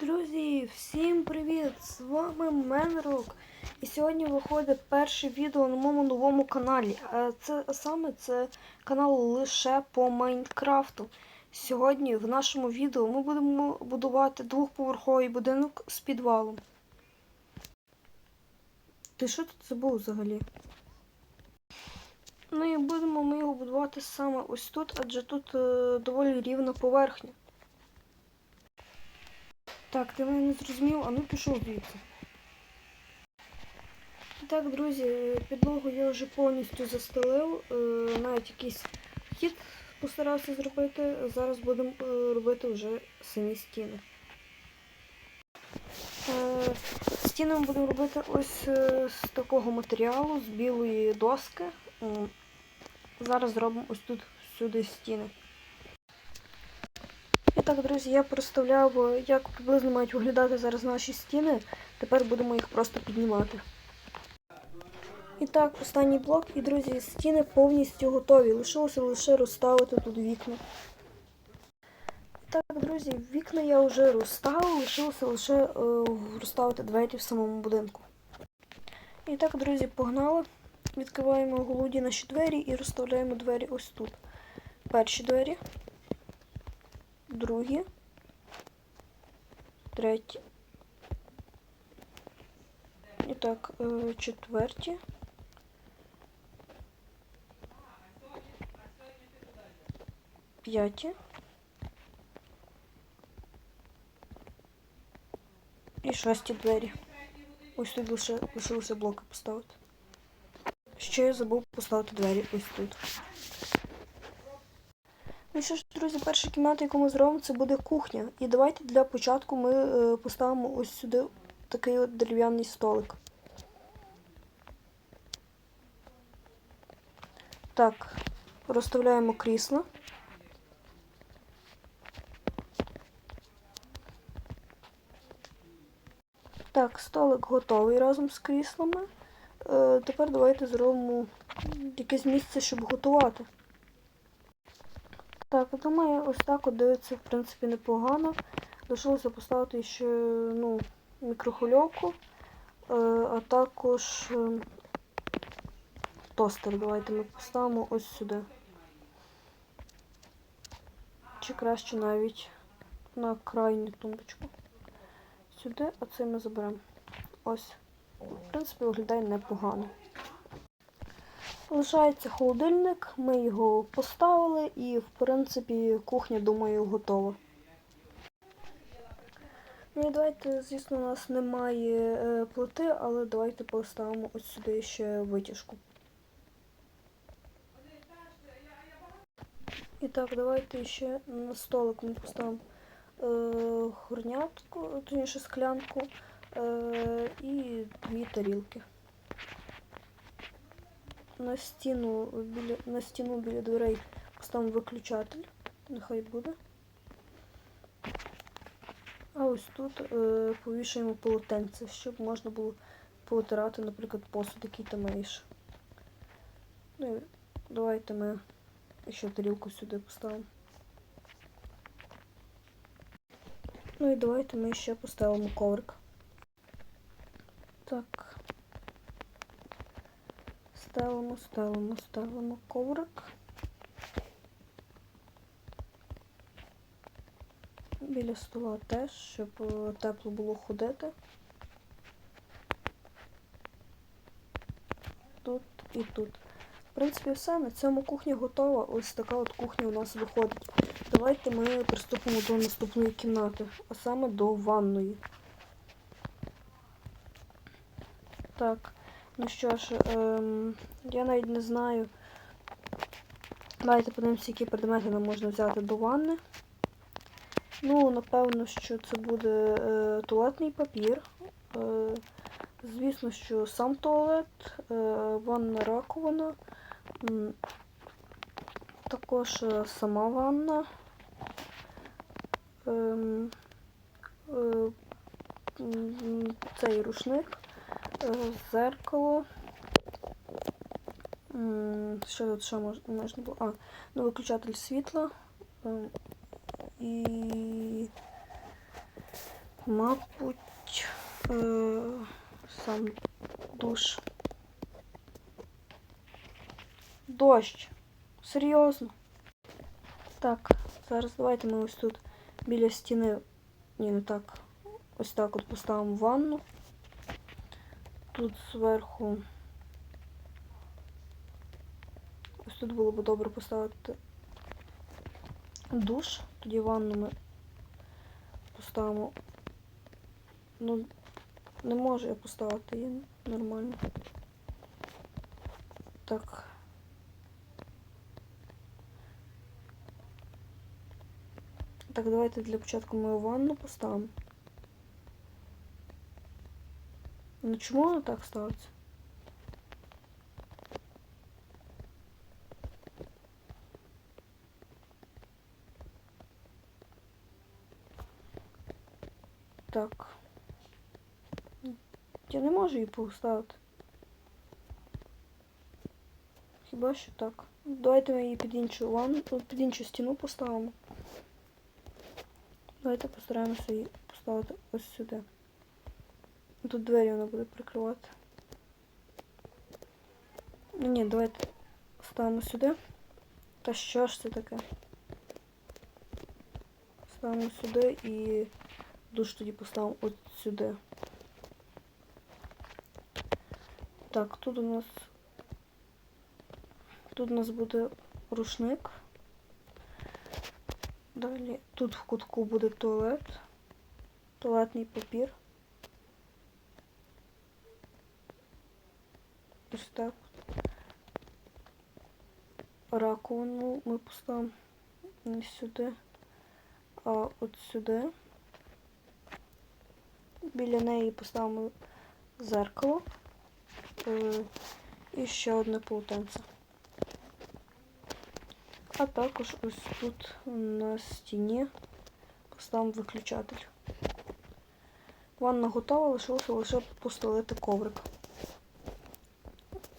друзі! Всім привіт! З вами Менрук. І сьогодні виходить перше відео на моєму новому каналі. Це саме це канал лише по Майнкрафту. Сьогодні в нашому відео ми будемо будувати двохповерховий будинок з підвалом. Ти що тут забув взагалі? Ну і будемо ми його будувати саме ось тут, адже тут е, доволі рівна поверхня. Так, ти мене не зрозумів, а ну пішов звідси. Так, друзі, підлогу я вже повністю застелив, е, навіть якийсь хід постарався зробити. Зараз будемо е, робити вже самі стіни. Е, Стіни ми будемо робити ось з такого матеріалу, з білої доски. Зараз зробимо ось тут сюди стіни. Так, друзі, я представляв, е, як приблизно мають виглядати зараз наші стіни. Тепер будемо їх просто піднімати. І так, останній блок. І, друзі, стіни повністю готові. Лишилося лише розставити тут вікна. Так, друзі, вікна я вже розставив, лишилося лише е, розставити двері в самому будинку. І так, друзі, погнали. Відкриваємо голуді наші двері і розставляємо двері ось тут. Перші двері другі, треті. І так, е, четверті. П'яті. І шості двері. Ось тут лише лишилося блоки поставити. Ще я забув поставити двері ось тут. Ну що ж, друзі, перша кімната, яку ми зробимо, це буде кухня. І давайте для початку ми е, поставимо ось сюди такий от дерев'яний столик. Так, розставляємо крісло. Так, столик готовий разом з кріслами. Е, тепер давайте зробимо якесь місце, щоб готувати. Так, думаю, ось так от дивиться, в принципі, непогано. Лишилося поставити ще ну, мікрохвильовку, е, а також е, тостер. Давайте ми поставимо ось сюди. Чи краще навіть на крайню тумбочку. Сюди, а це ми заберемо. Ось. В принципі, виглядає непогано. Лишається холодильник, ми його поставили і, в принципі, кухня, думаю, готова. Ну і давайте, звісно, у нас немає е, плити, але давайте поставимо ось сюди ще витяжку. І так, давайте ще на столик ми поставимо е, горнятку, точніше склянку е, і дві тарілки. На стіну біля на стіну біля дверей поставимо виключатель. Нехай буде. А ось тут е, повішаємо полотенце, щоб можна було повитирати, наприклад, посуд, який ти маєш. Ну давайте ми ще тарілку сюди поставимо. Ну і давайте ми ще поставимо коврик. Так. Ставимо, ставимо, ставимо коврик. Біля стола теж, щоб е, тепло було ходити. Тут і тут. В принципі, все. На цьому кухня готова. Ось така от кухня у нас виходить. Давайте ми приступимо до наступної кімнати, а саме до ванної. Так. Ну що ж, ем, я навіть не знаю. Давайте подивимося, які предмети нам можна взяти до ванни. Ну, напевно, що це буде е, туалетний папір. Е, звісно, що сам туалет, е, ванна раковина, також е, сама ванна. Ем, е, цей рушник. Е, Зеркало. Що тут ще можна було? А, ну, виключатель світла. Ем, І Мабуть, е, сам душ. Дощ. Серйозно. Так, зараз давайте ми ось тут біля стіни. Ні, не так. Ось так от поставимо ванну. Тут зверху. Ось тут було б добре поставити душ. Тоді ванну ми поставимо. Ну, не можу я поставити її нормально. Так. Так, давайте для початку ми ванну поставимо. Ну чому воно так ставиться? Так. Я не можу її поставити. Хіба що так. Давайте ми її під іншу ванну, під іншу стіну поставимо. Давайте постараємося її поставити ось сюди. Тут двері вона буде прикривати. Ну ні, давайте ставимо сюди. Та що ж це таке? Ставимо сюди і душ тоді поставимо от сюди. Так, тут у нас тут у нас буде рушник. Далі тут в кутку буде туалет, туалетний папір. Так. Раковину ми поставимо не сюди, а от сюди. Біля неї поставимо зеркало е, і ще одне полотенце. А також ось тут на стіні поставимо виключатель. Ванна готова, лишилося лише постелити коврик.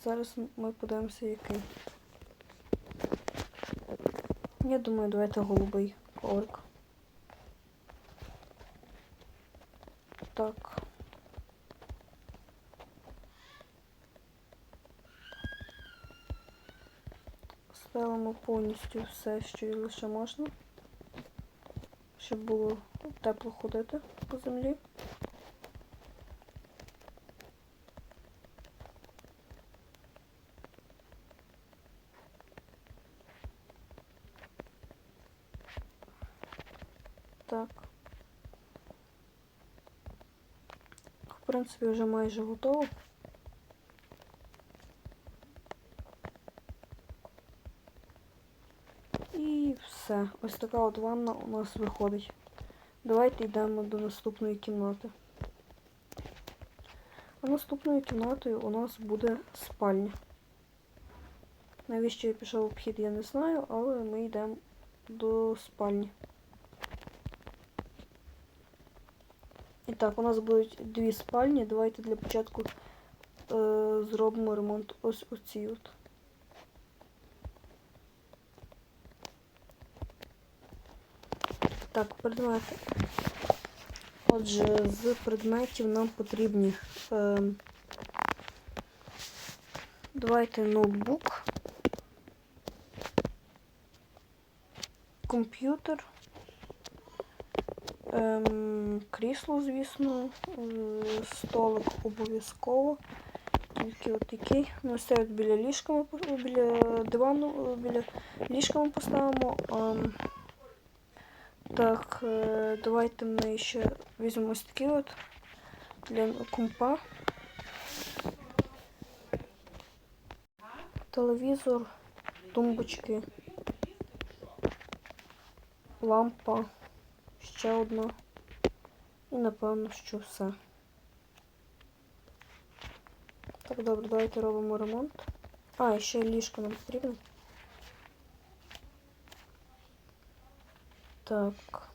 Зараз ми подивимося, який. Я думаю, давайте голубий коврик. Так. Ставимо повністю все, що лише можна, щоб було тепло ходити по землі. Так. В принципі, вже майже готово. І все. Ось така от ванна у нас виходить. Давайте йдемо до наступної кімнати. А наступною кімнатою у нас буде спальня. Навіщо я пішов обхід, я не знаю, але ми йдемо до спальні. І так, у нас будуть дві спальні. Давайте для початку е, зробимо ремонт ось оці от. Так, предмети. Отже, з предметів нам потрібні. Е, давайте ноутбук, комп'ютер. Ем, крісло, звісно, е, столик обов'язково. Тільки от такий. Ну, це от біля ліжка ми по- біля дивану, е, біля ліжка ми поставимо. Ем, так, е, давайте ми ще візьмемо ось такий от для компа. Телевізор, тумбочки, лампа ще одна. І напевно, що все. Так, добре, давайте робимо ремонт. А, і ще ліжко нам потрібно. Так.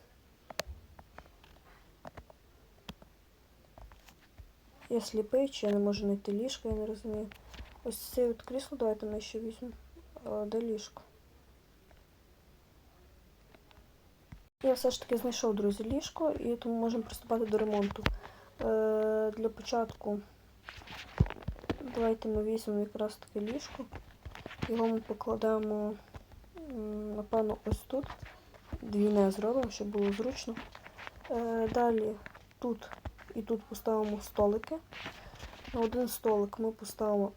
Я сліпий, чи я не можу знайти ліжко, я не розумію. Ось це от крісло давайте ми ще візьмемо. Де ліжко? Я все ж таки знайшов, друзі, ліжко, і тому можемо приступати до ремонту. Е, для початку давайте ми візьмемо якраз таке ліжко. Його ми покладемо, напевно, ось тут. Двійне зробимо, щоб було зручно. Е, далі тут і тут поставимо столики. На один столик ми поставимо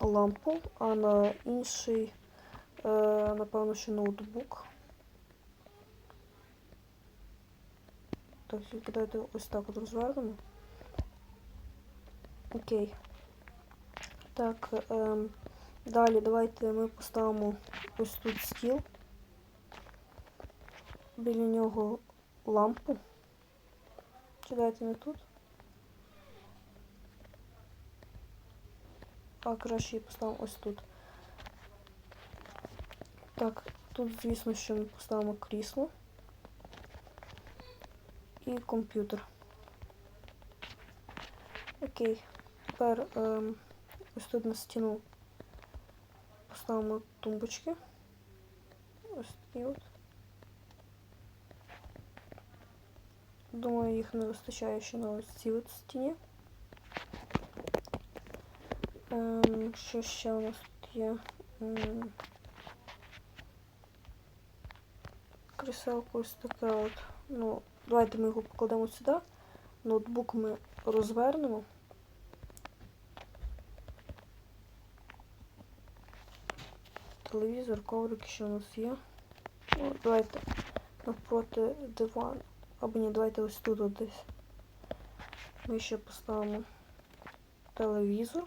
лампу, а на інший, е, напевно, що ноутбук. Тільки давайте ось так от розвернемо. Окей. Так, ем, далі давайте ми поставимо ось тут стіл. Біля нього лампу. Чи давайте не тут? А краще її поставимо ось тут. Так, тут, звісно, що ми поставимо крісло і комп'ютер. Окей. Тепер ем, ось тут на стіну поставимо тумбочки. Ось такі от. Думаю, їх не вистачає ще на ось цій от стіні. Ем, що ще у нас тут є? Ем, кріселко ось таке от. Ну, давайте ми його покладемо сюди. Ноутбук ми розвернемо. Телевізор, коврики, що у нас є. Ну, давайте навпроти дивану. Або ні, давайте ось тут от десь. Ми ще поставимо телевізор.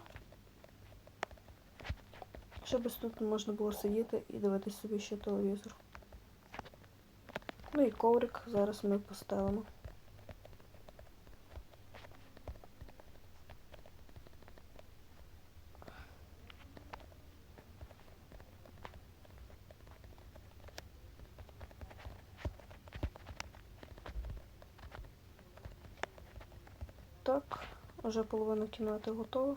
Щоб ось тут можна було сидіти і дивитися собі ще телевізор. Ну і коврик зараз ми поставимо. Так, вже половина кімнати готова.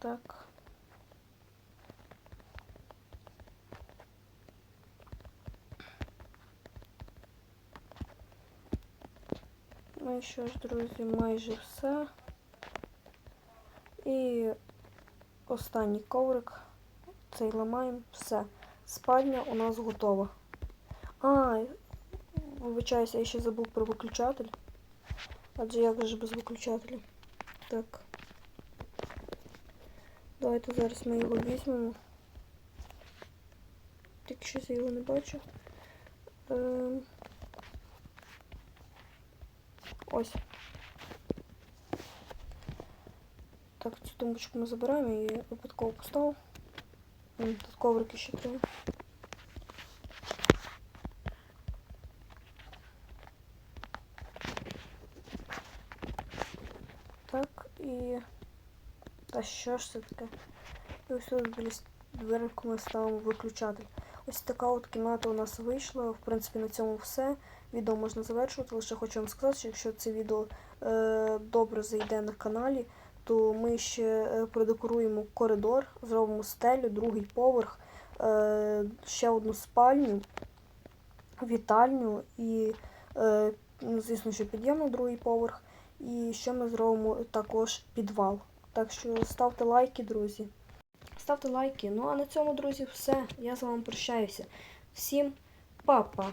Так. Ну і що ж, друзі, майже все. І останній коврик. Цей ламаємо. Все. Спальня у нас готова. А, вибачаюся, я ще забув про виключатель. Адже як же без виключателя? Так. Давайте зараз ми його візьмемо. Тільки щось я його не бачу. Ем... Ось. Так, цю тумбочку ми забираємо і випадково поставив. Тут коврики ще треба. Так, і... Та що ж це таке? І ось тут біля дверку ми ставимо виключатель. Ось така от кімната у нас вийшла. В принципі, на цьому все. Відео можна завершувати. Лише хочу вам сказати, що якщо це відео е, добре зайде на каналі, то ми ще е, продекоруємо коридор, зробимо стелю, другий поверх, е, ще одну спальню, вітальню і, е, ну, звісно, що під'єм на другий поверх. І ще ми зробимо також підвал. Так що ставте лайки, друзі. Ставте лайки. Ну а на цьому, друзі, все. Я з вами прощаюся. Всім па-па!